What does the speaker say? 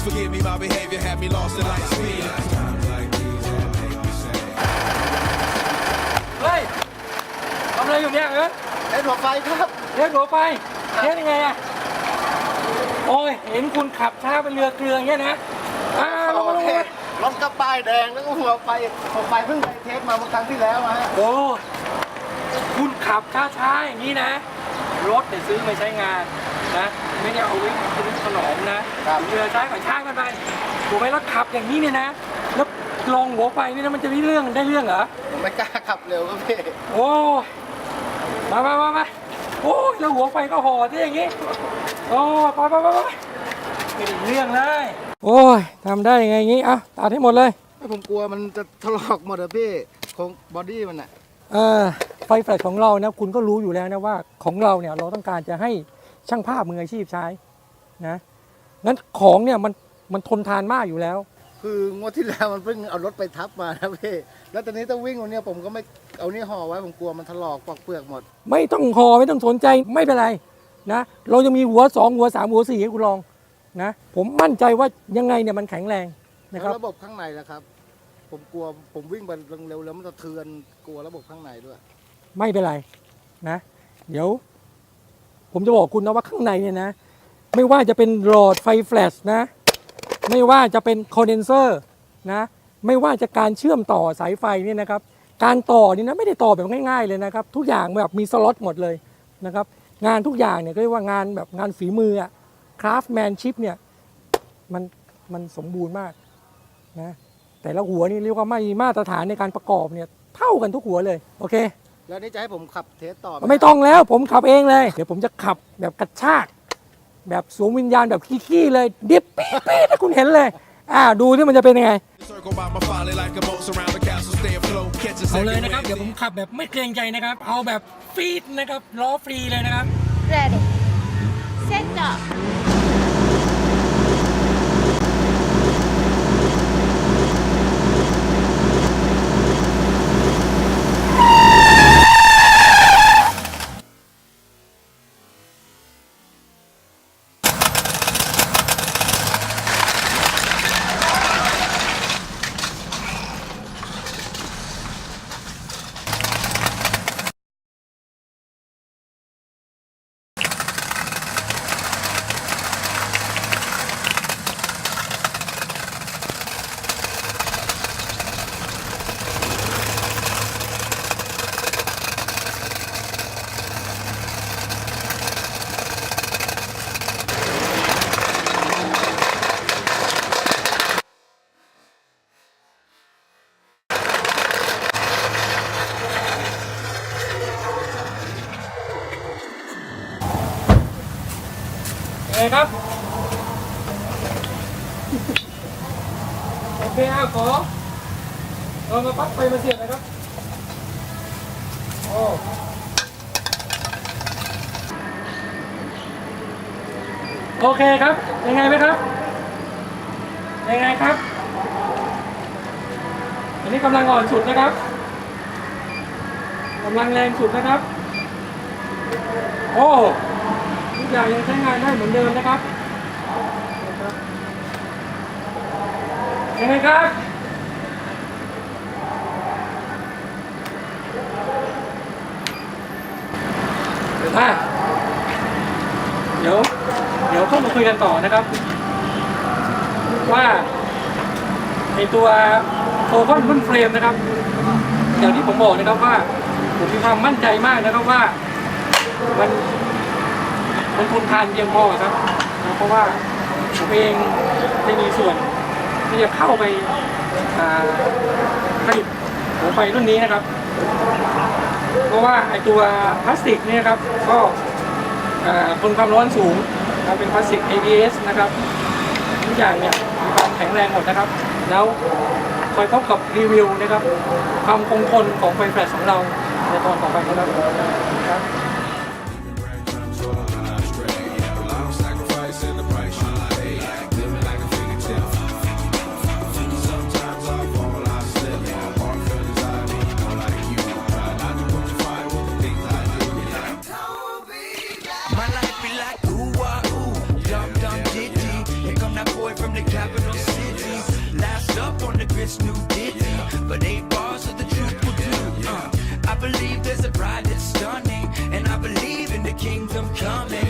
Please forgive me, my behavior had me lost in light speed. Times like these that make me say. เฮ้ยทำอะไรอยู่เนี่ยเอิร์ธเอ็นหัวไฟครับเลี้ยงหัวไปเลี้ยงยังไงอะโอ้ย เห็นคุณขับช้าเป็นเรือเกลืออย่างเงี้ยนะอ่าลงมาลงมา รถกระป้ายแดงแล้วก็หัวไฟหัวไฟเพิ่งไปเทสมาเมื่อครั้งที่แล้วมาฮะโอ้คุณขับช้าๆอย่างนี้นะ รถเนี่ยซื้อมาใช้งานนะ ไม่ได้เอาไว้ซื้อขนมนะเรือช้ากับช้ากันไปถูกไหมแล้วขับอย่างนี้เนี่ยนะ แล้วลองหัวไปนี่นะมันจะมีเรื่องได้เรื่องเหรอผมไม่กล้าขับเร็วครับพี่โอ้ยมามามามาโอ้ยแล้วหัวไฟก็ห่อที่อย่างงี้โอ้ยไปไปไปไปไม่ได้เรื่องเลย โอ้ยทำได้ยังไงงี้อะตัดให้หมดเลย ผมกลัวมันจะถลอกหมดอะพี่ของบอดี้มันอะเออไฟแฟลชของเรานะคุณก็รู้อยู่แล้วนะว่าของเราเนี่ยเราต้องการจะให้ช่างภาพมืออาชีพใช้นะงั้นของเนี่ยมันมันทนทานมากอยู่แล้ว คืองวดที่แล้วมันเพิ่งเอารถไปทับมานะพี่แล้วตอนนี้ต้องวิ่งวันเนี้ยผมก็ไม่เอานี่ห่อไว้ผมกลัวมันถลอกปอกเปลือกหมด ไม่ต้องคอไม่ต้องสนใจไม่เป็นไรนะเราจะมีหัวสองหัวสามหัวสี่ให้คุณลอง นะผมมั่นใจว่ายังไงเนี่ยมันแข็งแรงนะแล้วครับระบบข้างในล่ะครับ ผมกลัวผมวิ่งไปเร็วๆแล้วมันสะเทือนกลัวระบบข้างในด้วย ไม่เป็นไรนะ เดี๋ยว ผมจะบอกคุณนะว่าข้างในเนี่ยนะ ไม่ว่าจะเป็นหลอดไฟแฟลชนะ ไม่ว่าจะเป็นคอนเดนเซอร์นะ ไม่ว่าจะการเชื่อมต่อสายไฟเนี่ยนะครับ การต่อนี่นะไม่ได้ต่อแบบง่ายๆเลยนะครับ ทุกอย่างแบบมีสล็อตหมดเลยนะครับ งานทุกอย่างเนี่ยก็เรียกว่างานแบบงานฝีมืออะ คราฟแมนชิพเนี่ยมันมันสมบูรณ์มากนะแต่ละหัวนี่เรียกว่าไม่มีมาตรฐานในการประกอบเนี่ยเท่ากันทุกหัวเลยโอเค แล้วนี่จะให้ผมขับเทสต่อหไม่ต้องแล้วผมขับเองเลย เดี๋ยวผมจะขับแบบกระชาก แบบสวมวิญญาณแบบขี้ๆเลยเดียบปี๊ดปี๊ดถ้าคุณเห็นเลย อ่าดูที่มันจะเป็นยังไง Circle by my folly like a boat surround the castle, stay afloat. Catch a เอา second เลยนะครับ wind, เดี๋ยวผมขับแบบไม่เกรงใจนะครับ เอาแบบฟีดนะครับล้อฟรีเลยนะครับ Ready. Set up. ไงครับ โอเคอะขอเรามาปักไฟมาเสียบหนะครับโอ้โอเคครับ ยังไงไหมครับ ยังไงครับ อันนี้กำลังอ่อนสุดนะครับกำลังแรงสุดนะครับ โอ้ ทุกอย่างยังใช้งานได้เหมือนเดิมนะครับยังไงครับอะเดี๋ยวเดี๋ยวเข้ามาคุยกันต่อนะครับ ว่าในตัวโทคอนพุ่นเฟรมนะครับ อย่างที่ผมบอกนะครับว่าผมมีความมั่นใจมากนะครับว่า ทนทานเพียงพอครับนะเพราะว่าผมเองได้มีส่วนที่จะเข้าไปผลิตหัวไฟรุ่นนี้นะครับ เพราะว่าไอตัวพลาสติกเนี่ยครับก็ทนความร้อนสูงนะเป็นพลาสติก ABS นะครับทุกอย่างเนี่ยมีความแข็งแรงหมดนะครับ แล้วคอยพบกับรีวิวนะครับ ความคงทนของไฟแฟลชของเราในตอนต่อไปนะครับ Chris New did yeah. But eight bars of the truth will do. Uh, I believe there's a bride that's stunning, and I believe in the kingdom coming.